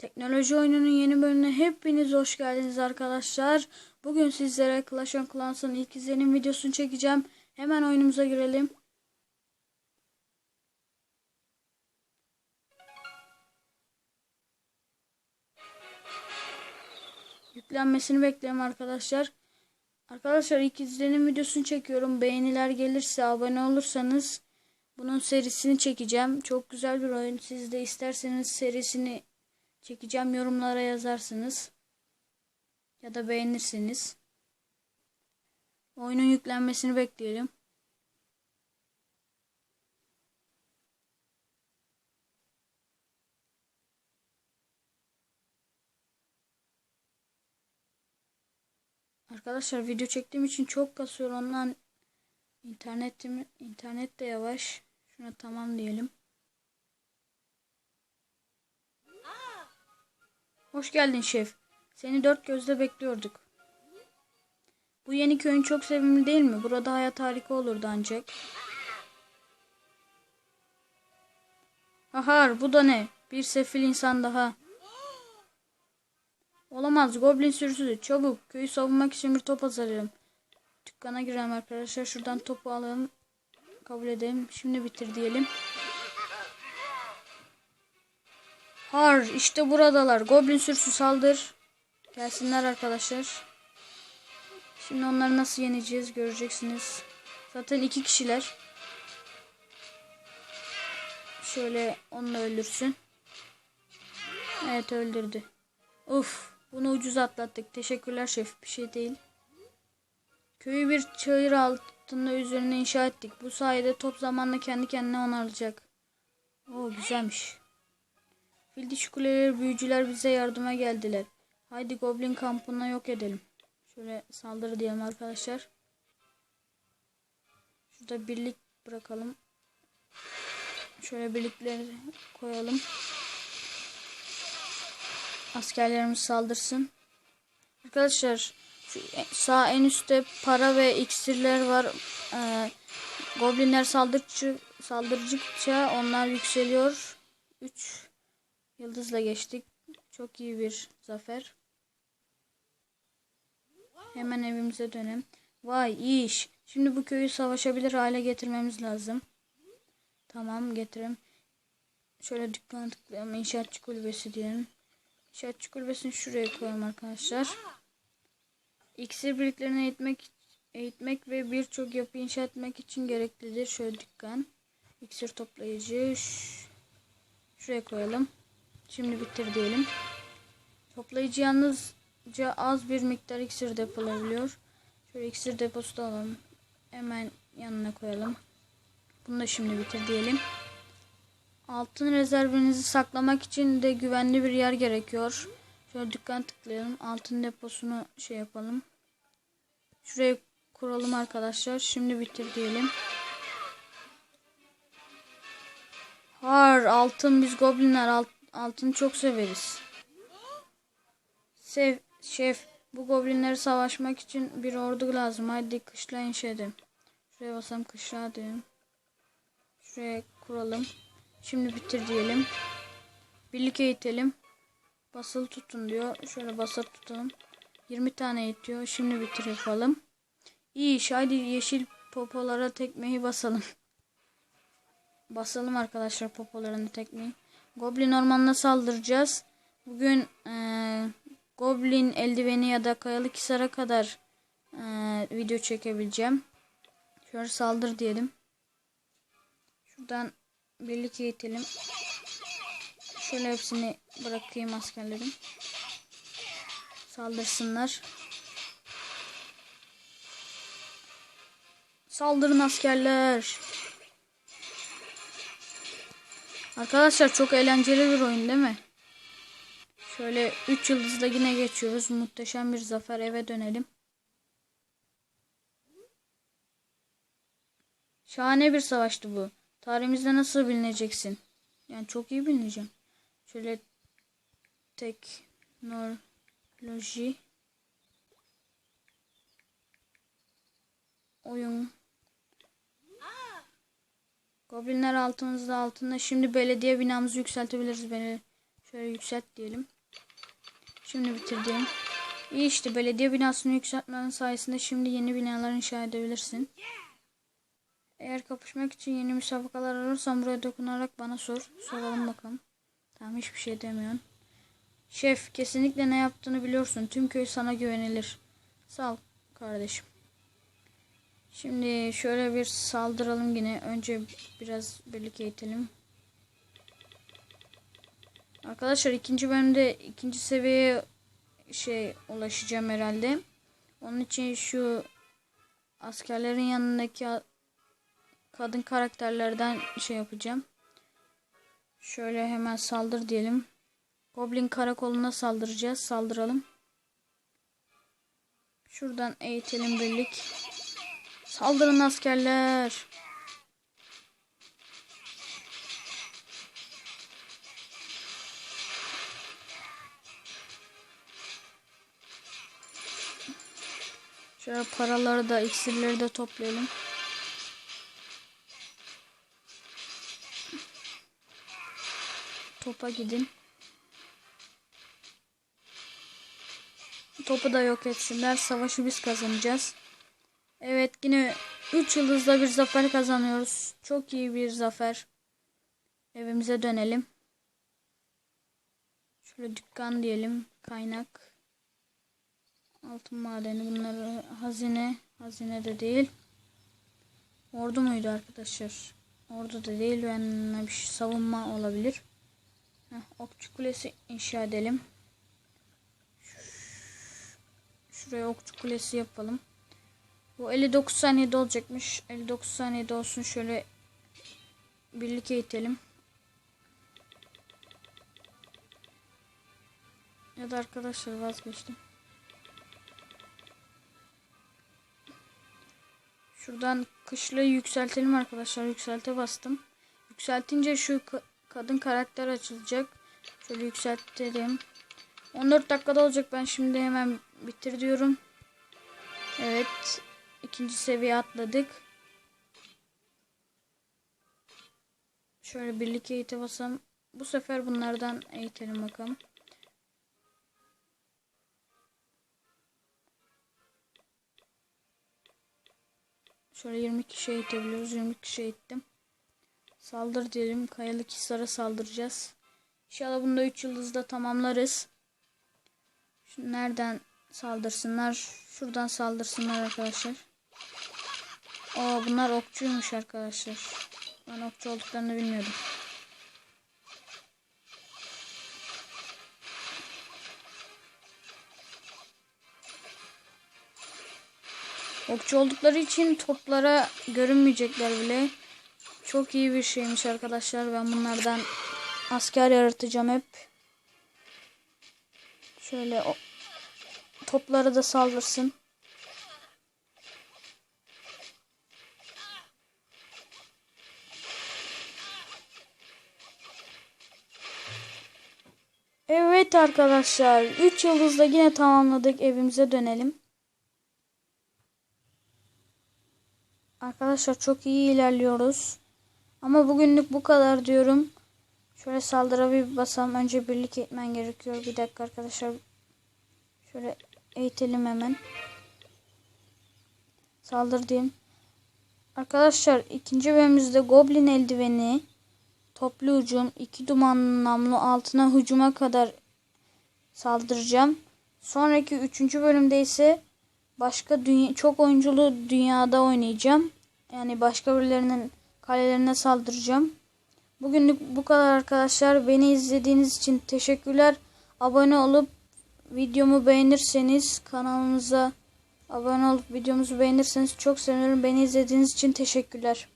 Teknoloji oyununun yeni bölümüne hepiniz hoş geldiniz arkadaşlar. Bugün sizlere Clash of Clans'ın ilk izlenim videosunu çekeceğim. Hemen oyunumuza girelim. Yüklenmesini bekliyorum arkadaşlar. Arkadaşlar ilk izlenim videosunu çekiyorum. Beğeniler gelirse abone olursanız bunun serisini çekeceğim. Çok güzel bir oyun. Siz de isterseniz serisini çekeceğim. Yorumlara yazarsınız. Ya da beğenirsiniz. Oyunun yüklenmesini bekleyelim. Arkadaşlar video çektiğim için çok kasıyor ondan internetim internet de yavaş. Şuna tamam diyelim. Hoş geldin şef. Seni dört gözle bekliyorduk. Bu yeni köyün çok sevimli değil mi? Burada hayat harika olurdu ancak. Ahar bu da ne? Bir sefil insan daha. Olamaz goblin sürüsü. Çabuk köyü savunmak için bir top hazırlayalım. Dükkana girelim arkadaşlar. Şuradan topu alalım. Kabul edelim. Şimdi bitir diyelim. Har işte buradalar. Goblin sürüsü saldır. Gelsinler arkadaşlar. Şimdi onları nasıl yeneceğiz göreceksiniz. Zaten iki kişiler. Şöyle onu öldürsün. Evet öldürdü. Uf bunu ucuz atlattık. Teşekkürler şef. Bir şey değil. Köyü bir çayır altında üzerine inşa ettik. Bu sayede top zamanla kendi kendine onarılacak. Oo güzelmiş. Fildiş kuleleri büyücüler bize yardıma geldiler. Haydi goblin kampına yok edelim. Şöyle saldırı diyelim arkadaşlar. Şurada birlik bırakalım. Şöyle birlikleri koyalım. Askerlerimiz saldırsın. Arkadaşlar şu sağ en üstte para ve iksirler var. Ee, goblinler saldırıcı, saldırıcıkça onlar yükseliyor. 3 yıldızla geçtik. Çok iyi bir zafer. Hemen evimize dönelim. Vay iş. Şimdi bu köyü savaşabilir hale getirmemiz lazım. Tamam getirelim. Şöyle dükkana tıklayalım. İnşaatçı kulübesi diyelim. İnşaatçı kulübesini şuraya koyalım arkadaşlar. İksir birliklerini eğitmek, eğitmek ve birçok yapı inşa etmek için gereklidir. Şöyle dükkan. İksir toplayıcı. Şuraya koyalım. Şimdi bitir diyelim. Toplayıcı yalnızca az bir miktar iksir depolayabiliyor. Şöyle iksir deposu da alalım. Hemen yanına koyalım. Bunu da şimdi bitir diyelim. Altın rezervinizi saklamak için de güvenli bir yer gerekiyor. Şöyle dükkan tıklayalım. Altın deposunu şey yapalım. Şuraya kuralım arkadaşlar. Şimdi bitir diyelim. Har altın biz goblinler alt, altın çok severiz. Sev şef bu goblinleri savaşmak için bir ordu lazım. Haydi kışla inşa edelim. Şuraya basalım kışla diyelim. Şuraya kuralım. Şimdi bitir diyelim. Birlik eğitelim. Basılı tutun diyor. Şöyle basılı tutalım. 20 tane eğitiyor. Şimdi bitir yapalım. İyi iş. Haydi yeşil popolara tekmeyi basalım. Basalım arkadaşlar popolarını tekmeyi. Goblin ormanına saldıracağız. Bugün ee, Goblin eldiveni ya da kayalık hisara kadar ee, video çekebileceğim. Şöyle saldır diyelim. Şuradan birlik eğitelim. Şöyle hepsini bırakayım askerlerim. Saldırsınlar. Saldırın askerler. Arkadaşlar çok eğlenceli bir oyun değil mi? Şöyle 3 yıldızla yine geçiyoruz. Muhteşem bir zafer. Eve dönelim. Şahane bir savaştı bu. Tarihimizde nasıl bilineceksin? Yani çok iyi bilineceğim. Şöyle teknoloji oyun Goblinler altımızda altında. Şimdi belediye binamızı yükseltebiliriz. Beni Şöyle yükselt diyelim. Şimdi bitirdim. İyi işte belediye binasını yükseltmenin sayesinde şimdi yeni binalar inşa edebilirsin. Eğer kapışmak için yeni müsabakalar ararsan buraya dokunarak bana sor. Soralım bakalım. Tamam hiçbir şey demiyorsun. Şef kesinlikle ne yaptığını biliyorsun. Tüm köy sana güvenilir. Sağ ol kardeşim. Şimdi şöyle bir saldıralım yine. Önce biraz birlik eğitelim. Arkadaşlar ikinci bölümde ikinci seviyeye şey ulaşacağım herhalde. Onun için şu askerlerin yanındaki kadın karakterlerden şey yapacağım. Şöyle hemen saldır diyelim. Goblin karakoluna saldıracağız. Saldıralım. Şuradan eğitelim birlik. Saldırın askerler. Şöyle paraları da iksirleri de toplayalım. Topa gidin. Topu da yok etsinler. Savaşı biz kazanacağız. Evet yine 3 yıldızla bir zafer kazanıyoruz. Çok iyi bir zafer. Evimize dönelim. Şöyle dükkan diyelim. Kaynak. Altın madeni bunları hazine. Hazine de değil. Ordu muydu arkadaşlar? Ordu da değil. Ben bir şey, savunma olabilir. Heh, okçu kulesi inşa edelim. Şuraya okçu kulesi yapalım. Bu 59 saniyede olacakmış. 59 saniyede olsun şöyle birlik eğitelim. Ya da arkadaşlar vazgeçtim. Şuradan kışlayı yükseltelim arkadaşlar. Yükselte bastım. Yükseltince şu ka- kadın karakter açılacak. Şöyle yükseltelim. 14 dakikada olacak. Ben şimdi hemen bitir diyorum. Evet. İkinci seviye atladık. Şöyle birlik eğite basam. Bu sefer bunlardan eğitelim bakalım. Şöyle 20 kişi eğitebiliyoruz. 20 kişi eğittim. Saldır diyelim. Kayalık Hisar'a saldıracağız. İnşallah bunda 3 yıldızda tamamlarız. Şu nereden saldırsınlar? Şuradan saldırsınlar arkadaşlar. Aa bunlar okçuymuş arkadaşlar. Ben okçu olduklarını bilmiyordum. Okçu oldukları için toplara görünmeyecekler bile. Çok iyi bir şeymiş arkadaşlar. Ben bunlardan asker yaratacağım hep. Şöyle o topları da saldırsın. Evet arkadaşlar 3 yıldızla yine tamamladık evimize dönelim. Arkadaşlar çok iyi ilerliyoruz. Ama bugünlük bu kadar diyorum. Şöyle saldıra bir basam. Önce birlik etmen gerekiyor. Bir dakika arkadaşlar. Şöyle eğitelim hemen. Saldır diyeyim. Arkadaşlar ikinci bölümümüzde Goblin eldiveni, toplu hücum, iki duman namlu altına hücuma kadar saldıracağım. Sonraki üçüncü bölümde ise başka dünya, çok oyunculu dünyada oynayacağım. Yani başka birilerinin kalelerine saldıracağım. Bugünlük bu kadar arkadaşlar. Beni izlediğiniz için teşekkürler. Abone olup videomu beğenirseniz kanalımıza abone olup videomuzu beğenirseniz çok sevinirim. Beni izlediğiniz için teşekkürler.